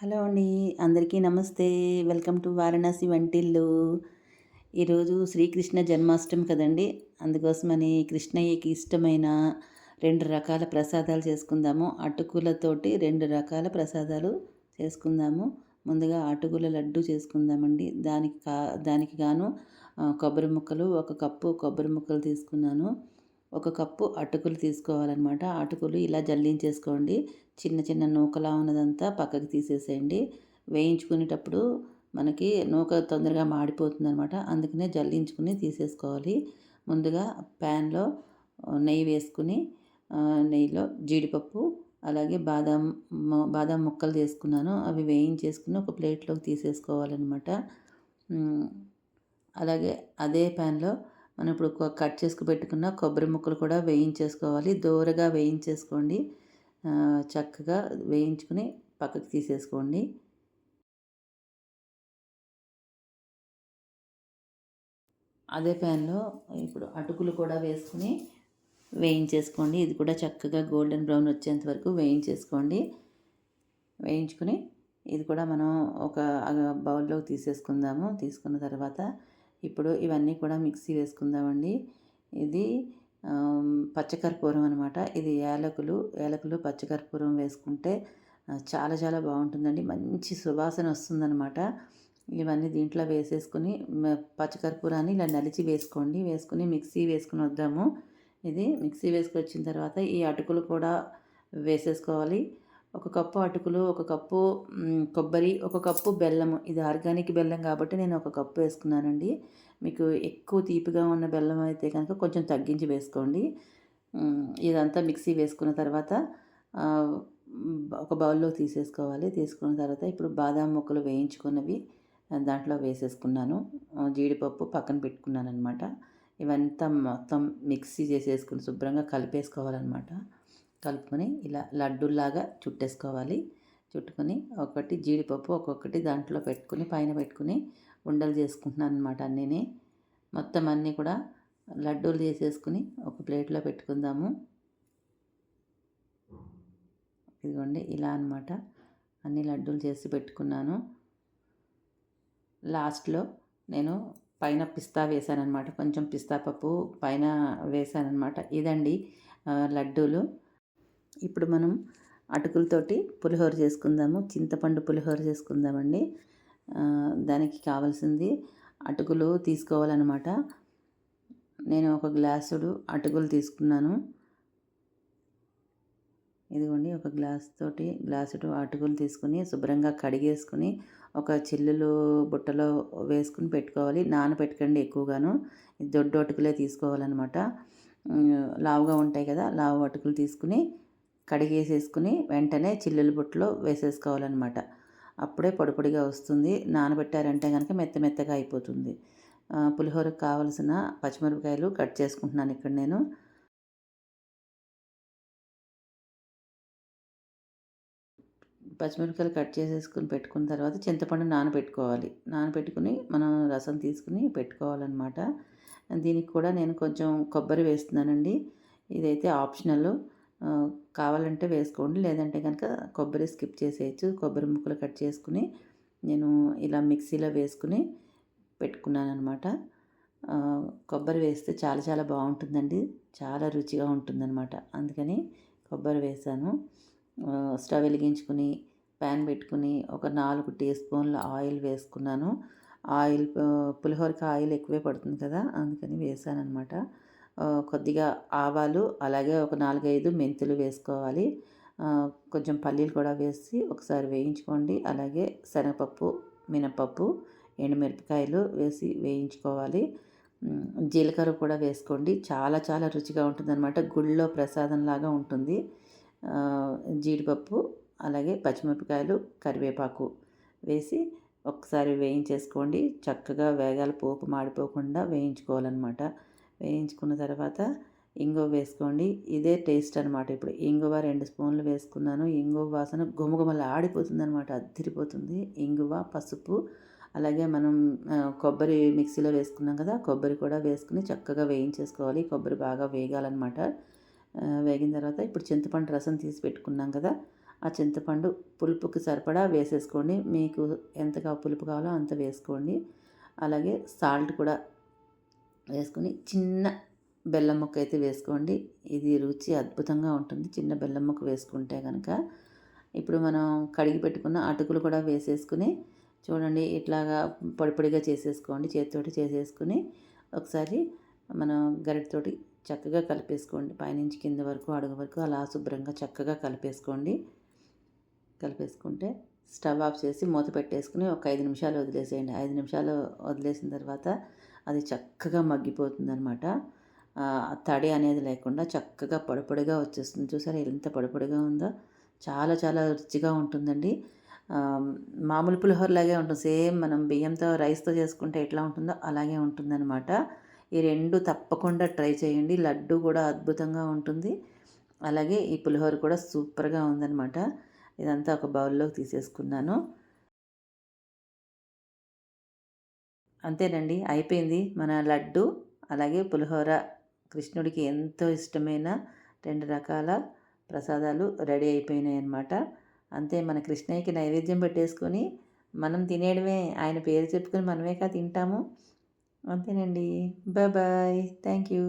Hello అండి అందరికీ నమస్తే. వెల్కమ్ టు వారణాసి వంటిల్లు. ఈరోజు శ్రీకృష్ణ జన్మాష్టమి కదండి. అందుకోసమని కృష్ణయ్యకి ఇష్టమైన రెండు రకాల ప్రసాదాలు చేసుకుందాము. అటుకులతోటి రెండు రకాల ప్రసాదాలు చేసుకుందాము. ముందుగా అటుకుల లడ్డు చేసుకుందామండి. దానికి కా దానికి గాను కొబ్బరి ముక్కలు ఒక కప్పు కొబ్బరి ముక్కలు తీసుకున్నాను. ఒక కప్పు అటుకులు తీసుకోవాలన్నమాట. అటుకులు ఇలా జల్లించేసుకోండి. చిన్న చిన్న నూకలా ఉన్నదంతా పక్కకి తీసేసేయండి. వేయించుకునేటప్పుడు మనకి నూక తొందరగా మాడిపోతుంది అనమాట అందుకనే జల్లించుకుని తీసేసుకోవాలి. ముందుగా ప్యాన్లో నెయ్యి వేసుకుని నెయ్యిలో జీడిపప్పు అలాగే బాదం బాదం ముక్కలు తీసుకున్నాను. అవి వేయించేసుకుని ఒక ప్లేట్లోకి తీసేసుకోవాలన్నమాట. అలాగే అదే ప్యాన్లో మనం ఇప్పుడు కట్ చేసుకు పెట్టుకున్న కొబ్బరి ముక్కలు కూడా వేయించేసుకోవాలి. దూరగా వేయించేసుకోండి. చక్కగా వేయించుకుని పక్కకు తీసేసుకోండి. అదే ప్యాన్లో ఇప్పుడు అటుకులు కూడా వేసుకుని వేయించేసుకోండి. ఇది కూడా చక్కగా గోల్డెన్ బ్రౌన్ వచ్చేంత వరకు వేయించేసుకోండి. వేయించుకుని ఇది కూడా మనం ఒక బౌల్లోకి తీసేసుకుందాము. తీసుకున్న తర్వాత ఇప్పుడు ఇవన్నీ కూడా మిక్సీ వేసుకుందామండి. ఇది పచ్చకర్పూరం అనమాట ఇది ఏలకులు ఏలకులు పచ్చకర్పూరం వేసుకుంటే చాలా చాలా బాగుంటుందండి. మంచి సువాసన వస్తుందనమాట ఇవన్నీ దీంట్లో వేసేసుకుని పచ్చకర్పూరాన్ని ఇలా నలిచి వేసుకోండి. వేసుకుని మిక్సీ వేసుకుని వద్దాము. ఇది మిక్సీ వేసుకొచ్చిన తర్వాత ఈ అటుకులు కూడా వేసేసుకోవాలి. ఒక కప్పు అటుకులు ఒక కప్పు కొబ్బరి ఒక కప్పు బెల్లము ఇది ఆర్గానిక్ బెల్లం కాబట్టి నేను ఒక కప్పు వేసుకున్నానండి. మీకు ఎక్కువ తీపిగా ఉన్న బెల్లం అయితే కనుక కొంచెం తగ్గించి వేసుకోండి. ఇదంతా మిక్సీ వేసుకున్న తర్వాత ఒక బౌల్లో తీసేసుకోవాలి. తీసుకున్న తర్వాత ఇప్పుడు బాదాం ముక్కలు వేయించుకున్నవి దాంట్లో వేసేసుకున్నాను. జీడిపప్పు పక్కన పెట్టుకున్నాను అనమాట ఇవంతా మొత్తం మిక్సీ చేసేసుకుని శుభ్రంగా కలిపేసుకోవాలన్నమాట. కలుపుకొని ఇలా లడ్డూలాగా చుట్టేసుకోవాలి. చుట్టుకొని ఒకటి జీడిపప్పు ఒక్కొక్కటి దాంట్లో పెట్టుకుని పైన పెట్టుకుని ఉండలు చేసుకుంటున్నాను అనమాట అన్నీ మొత్తం అన్నీ కూడా లడ్డూలు చేసేసుకుని ఒక ప్లేట్లో పెట్టుకుందాము. ఇదిగోండి ఇలా అనమాట అన్ని లడ్డూలు చేసి పెట్టుకున్నాను. లాస్ట్లో నేను పైన పిస్తా వేసానమాట కొంచెం పిస్తా పప్పు పైన వేసానమాట ఇదండి లడ్డూలు. ఇప్పుడు మనం అటుకులతోటి పులిహోర చేసుకుందాము. చింతపండు పులిహోర చేసుకుందామండి. దానికి కావాల్సింది అటుకులు తీసుకోవాలన్నమాట. నేను ఒక గ్లాసుడు అటుకులు తీసుకున్నాను. ఇదిగోండి ఒక గ్లాస్ తోటి గ్లాసుడు అటుకులు తీసుకుని శుభ్రంగా కడిగేసుకుని ఒక చిల్లులు బుట్టలో వేసుకుని పెట్టుకోవాలి. నానబెట్టకండి ఎక్కువగాను. దొడ్డు అటుకులే తీసుకోవాలన్నమాట. లావుగా ఉంటాయి కదా లావు అటుకులు తీసుకుని కడిగేసేసుకుని వెంటనే చిల్లుల బుట్టలో వేసేసుకోవాలన్నమాట. అప్పుడే పొడిపొడిగా వస్తుంది. నానబెట్టారంటే కనుక మెత్త మెత్తగా అయిపోతుంది. పులిహోరకు కావలసిన పచ్చిమిరపకాయలు కట్ చేసుకుంటున్నాను ఇక్కడ నేను. పచ్చిమిరపకాయలు కట్ చేసేసుకుని పెట్టుకున్న తర్వాత చింతపండు నానబెట్టుకోవాలి. నానబెట్టుకుని మనం రసం తీసుకుని పెట్టుకోవాలన్నమాట. దీనికి కూడా నేను కొంచెం కొబ్బరి వేస్తున్నానండి. ఇదైతే ఆప్షనల్. కావాలంటే వేసుకోండి. లేదంటే కనుక కొబ్బరి స్కిప్ చేసేయచ్చు. కొబ్బరి ముక్కలు కట్ చేసుకుని నేను ఇలా మిక్సీలో వేసుకుని పెట్టుకున్నాను అనమాట కొబ్బరి వేస్తే చాలా చాలా బాగుంటుందండి. చాలా రుచిగా ఉంటుందన్నమాట. అందుకని కొబ్బరి వేసాను. స్టవ్ వెలిగించుకుని ప్యాన్ పెట్టుకుని ఒక నాలుగు టీ స్పూన్ల ఆయిల్ వేసుకున్నాను. ఆయిల్ పులిహోరకి ఆయిల్ ఎక్కువే పడుతుంది కదా అందుకని వేసాను అనమాట కొద్దిగా ఆవాలు అలాగే ఒక నాలుగైదు మెంతులు వేసుకోవాలి. కొంచెం పల్లీలు కూడా వేసి ఒకసారి వేయించుకోండి. అలాగే శనగపప్పు మినపప్పు ఎండుమిరపకాయలు వేసి వేయించుకోవాలి. జీలకర్ర కూడా వేసుకోండి. చాలా చాలా రుచిగా ఉంటుందన్నమాట. గుళ్ళో ప్రసాదంలాగా ఉంటుంది. జీడిపప్పు అలాగే పచ్చిమిరపకాయలు కరివేపాకు వేసి ఒకసారి వేయించేసుకోండి. చక్కగా వేగాల పోపు మాడిపోకుండా వేయించుకోవాలన్నమాట. వేయించుకున్న తర్వాత ఇంగువ వేసుకోండి. ఇదే టేస్ట్ అనమాట ఇప్పుడు. ఇంగువ రెండు స్పూన్లు వేసుకున్నాను. ఇంగువ వాసన గుమగుమల ఆడిపోతుంది అనమాట అద్దిరిపోతుంది. ఇంగువ పసుపు అలాగే మనం కొబ్బరి మిక్సీలో వేసుకున్నాం కదా కొబ్బరి కూడా వేసుకుని చక్కగా వేయించేసుకోవాలి. కొబ్బరి బాగా వేగాలన్నమాట. వేగిన తర్వాత ఇప్పుడు చింతపండు రసం తీసి పెట్టుకున్నాం కదా ఆ చింతపండు పులుపుకి సరిపడా వేసేసుకోండి. మీకు ఎంతగా పులుపు కావాలో అంత వేసుకోండి. అలాగే సాల్ట్ కూడా వేసుకొని చిన్న బెల్లం ముక్క అయితే వేసుకోండి. ఇది రుచి అద్భుతంగా ఉంటుంది. చిన్న బెల్లం ముక్క వేసుకుంటే కనుక ఇప్పుడు మనం కడిగి పెట్టుకున్న అటుకులు కూడా వేసేసుకుని చూడండి ఇట్లాగా పొడి పొడిగా చేసేసుకోండి. చేతితోటి చేసేసుకుని ఒకసారి మనం గరిటతోటి చక్కగా కలిపేసుకోండి. పైనుంచి కింద వరకు అడుగు వరకు అలా శుభ్రంగా చక్కగా కలిపేసుకోండి. కలిపేసుకుంటే స్టవ్ ఆఫ్ చేసి మూత పెట్టేసుకుని ఒక ఐదు నిమిషాలు వదిలేసేయండి. ఐదు నిమిషాలు వదిలేసిన తర్వాత అది చక్కగా మగ్గిపోతుంది అనమాట తడి అనేది లేకుండా చక్కగా పొడపొడిగా వచ్చేస్తుంది. చూసారా ఎంత పొడపొడిగా ఉందో? చాలా చాలా రుచిగా ఉంటుందండి. మామూలు పులిహోరలాగే ఉంటుంది. సేమ్ మనం బియ్యంతో రైస్తో చేసుకుంటే ఎట్లా ఉంటుందో అలాగే ఉంటుందన్నమాట. ఈ రెండు తప్పకుండా ట్రై చేయండి. లడ్డు కూడా అద్భుతంగా ఉంటుంది. అలాగే ఈ పులిహోర కూడా సూపర్గా ఉందన్నమాట. ఇదంతా ఒక బౌల్లోకి తీసేసుకున్నాను. అంతేనండి. అయిపోయింది మన లడ్డు అలాగే పులిహోర. కృష్ణుడికి ఎంతో ఇష్టమైన రెండు రకాల ప్రసాదాలు రెడీ అయిపోయినాయి అన్నమాట అంతే మన కృష్ణయ్యకి నైవేద్యం పెట్టేసుకొని మనం తినేయడమే. ఆయన పేరు చెప్పుకొని మనమేకా తింటాము. అంతేనండి. Bye thank you